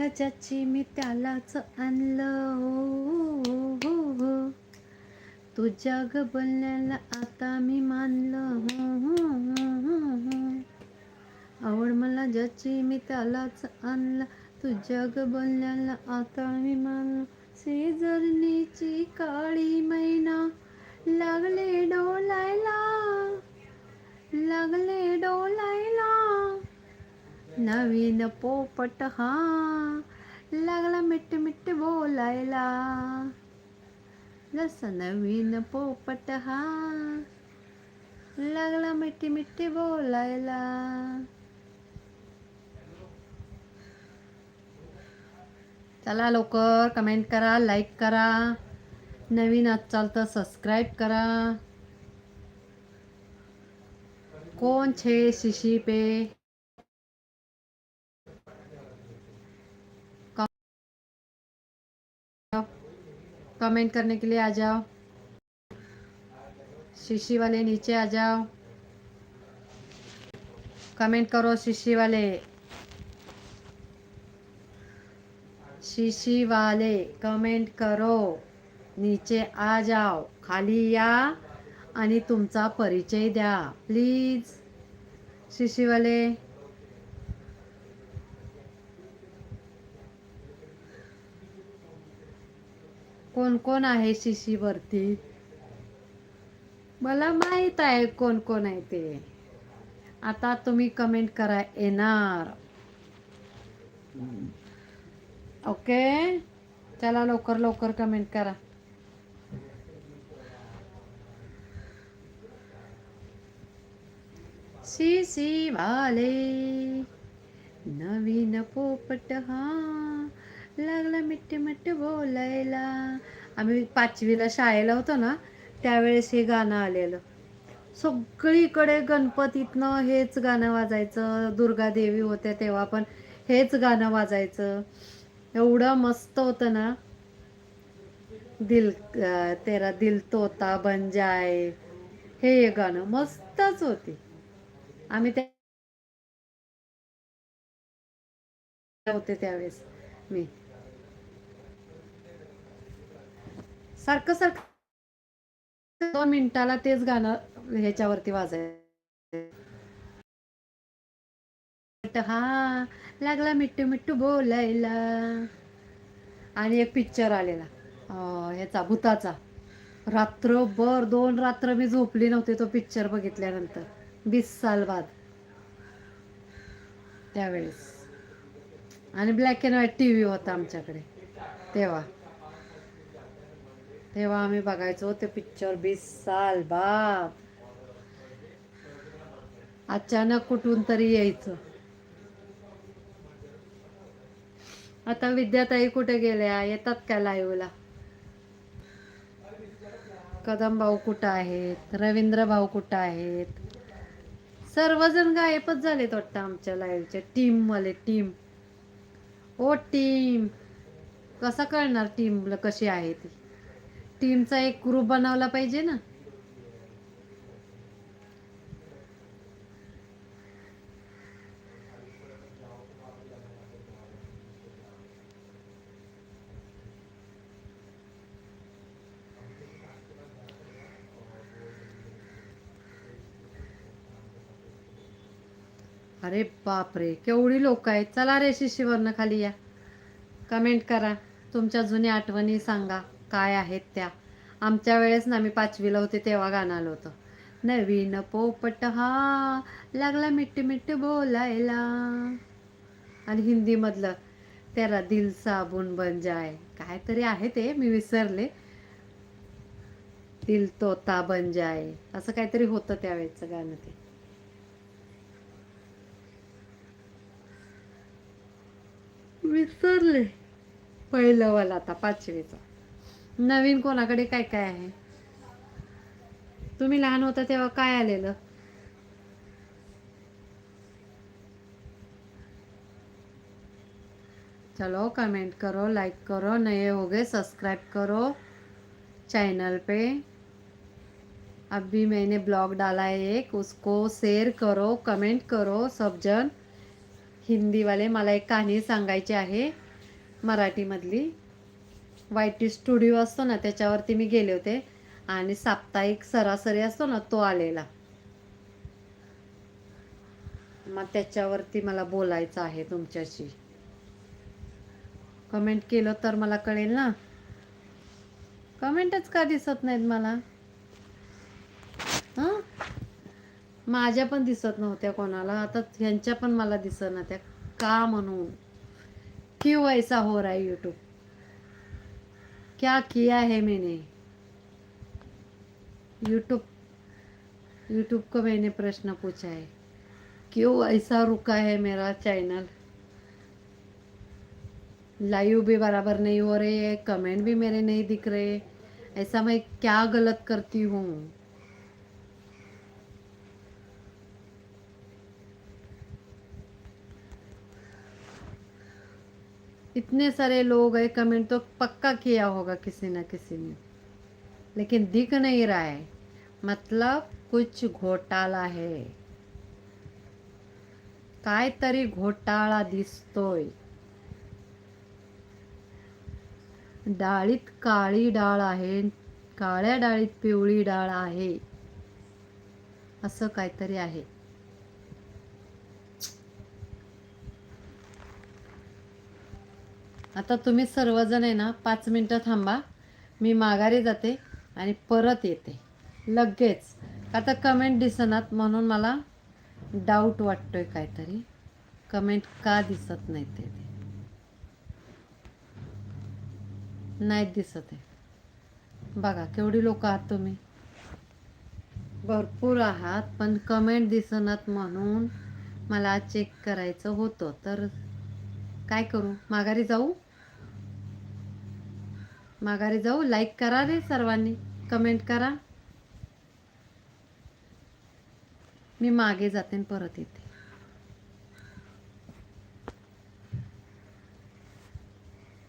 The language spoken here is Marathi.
मला ज्याची मी त्यालाच आणलं हो, हो, हो. तू जग बोलण्याला आता मी मानलं हो, हो, हो, हो, आवड मला ज्याची मी त्यालाच आणलं तू जग बोलण्याला आता मी मानलं. शेजारणीची काळी मैना लागले डोलायला लागले डोलायला. नवीन पोपट हा लागला मिट्ट मिठ बोलायला. जसं नवीन पोपट हा. लागला मिठी मिठी बोलायला. चला लवकर कमेंट करा लाईक करा. नवीन असाल तर सबस्क्राईब करा. कोण छे शिशी पे? कमेंट करने के लिए आ जाओ। शीशी वाले नीचे आ जाओ। कमेंट करो शीशी वाले। शीशी वाले कमेंट करो। नीचे आ जाओ। खाली या आणि तुमचा परिचय द्या प्लीज। शिशीवाले कोण कोण आहे शिशीवरती मला माहित आहे कोण कोण आहे ते. आता तुम्ही कमेंट करा, येणार. ओके? चला लवकर लवकर कमेंट करा. शिशी वाले, नवीन पोपट हा. लागला मिट्टी मिट्टी बोलायला. आम्ही पाचवीला शाळेला होतो ना त्यावेळेस हे गाणं आलेलं. सगळीकडे गणपतीतनं हेच गाणं वाजायचं. दुर्गा देवी होत्या तेव्हा पण हेच गाणं वाजायचं. एवढं मस्त होतं ना. दिल तेरा दिल तोता बन जाय हे गाणं मस्तच होती. आम्ही त्या होते त्यावेळेस मी. सारखं सारखं दोन मिनिटाला तेच गाणं ह्याच्यावरती वाजायचं. हा लागला मिट्टू मिट्टू बोलायला. आणि एक पिक्चर आलेला. ह्याचा भूताचा. रात्रभर दोन रात्र मी झोपली नव्हती तो पिक्चर बघितल्यानंतर. वीस साल बाद. त्यावेळेस. आणि black and white T V होता आमच्याकडे. तेव्हा. तेव्हा आम्ही बघायचो ते पिक्चर बीस साल बाप. अचानक कुठून तरी यायचं. आता विद्याताई कुठे गेल्या? येतात का लाईव्हला कदम भाऊ कुठं आहेत? रवींद्र भाऊ कुठं आहेत? सर्वजण गायबच झालेत वाटतं आमच्या लाईव्हच्या टीम वाले टीम ओ टीम कसं कळणार टीमला कशी आहे ती? टीमचा एक ग्रुप बनवला पाहिजे ना. अरे बापरे केवढी लोक आहेत. चला रे शिशीवरनं खाली या. कमेंट करा. तुमच्या जुन्या आठवणी सांगा. काय आहेत त्या? आमच्या वेळेस ना मी पाचवीला होते तेव्हा गाणं आलं होतं. नवीन पोपट हा लागला मिट्ट मिट्ट बोलायला. आणि हिंदीमधलं त्याला दिल साबून बन जाय. काय तरी आहे ते मी विसरले. दिल तोता बन जाय. असं काहीतरी होतं त्यावेळेचं गाणं ते. विसरले. पहिलं वाला आता पाचवीचा. नवीन कोणाकडे काय काय आहे? तुम्ही लहान होता तेव्हा काय आलेलं? चलो कमेंट करो लाइक करो नए हो गए सब्सक्राइब करो चैनल पे। अभी मैंने ब्लॉग डाला है एक उसको शेअर करो कमेंट करो सब जन। हिंदीवाले मला एक कहाणी सांगायची आहे मराठीमधली। वाय टी स्टुडिओ असतो ना त्याच्यावरती मी गेले होते. आणि साप्ताहिक सरासरी असतो ना तो आलेला. मग त्याच्यावरती मला बोलायचं आहे तुमच्याशी. कमेंट केलं तर मला कळेल ना. कमेंटच का दिसत नाहीत मला? माझ्या पण दिसत नव्हत्या कोणाला. आता ह्यांच्या पण मला दिसत नव्हत्या. का म्हणून? क्यू ऐसा हो रहा है यूट्यूब क्या किया है मैंने? यूट्यूब यूट्यूब को मैंने प्रश्न पूछा है। क्यों ऐसा रुका है मेरा चैनल लाइव भी बराबर नहीं हो रहे है कमेंट भी मेरे नहीं दिख रहे ऐसा मैं क्या गलत करती हूँ? इतने सारे लोग है कमेंट तो पक्का किया होगा किसी ना किसी ने। लेकिन दिख नहीं रहा है। मतलब कुछ घोटाला है। काहीतरी घोटाळा दिसतोय। डाळीत काळी डाळ आहे काळ्या डाळीत पिवळी डाळ आहे. असं काहीतरी आहे. आता तुम्ही सर्वजण आहे ना पाच मिनटं थांबा. मी माघारी जाते आणि परत येते. लगेच. आता कमेंट दिसनात म्हणून मला डाऊट वाटतोय काहीतरी. कमेंट का दिसत नाही ते. ते. नाहीत दिसत आहे. बघा केवढी लोक आहात तुम्ही. भरपूर आहात पण कमेंट दिसनात म्हणून मला चेक करायचं होतं. तर काय करू? माघारी जाऊ? माघारी जाऊ? लाईक करा रे सर्वांनी. कमेंट करा. मी मागे जाते आणि परत येते.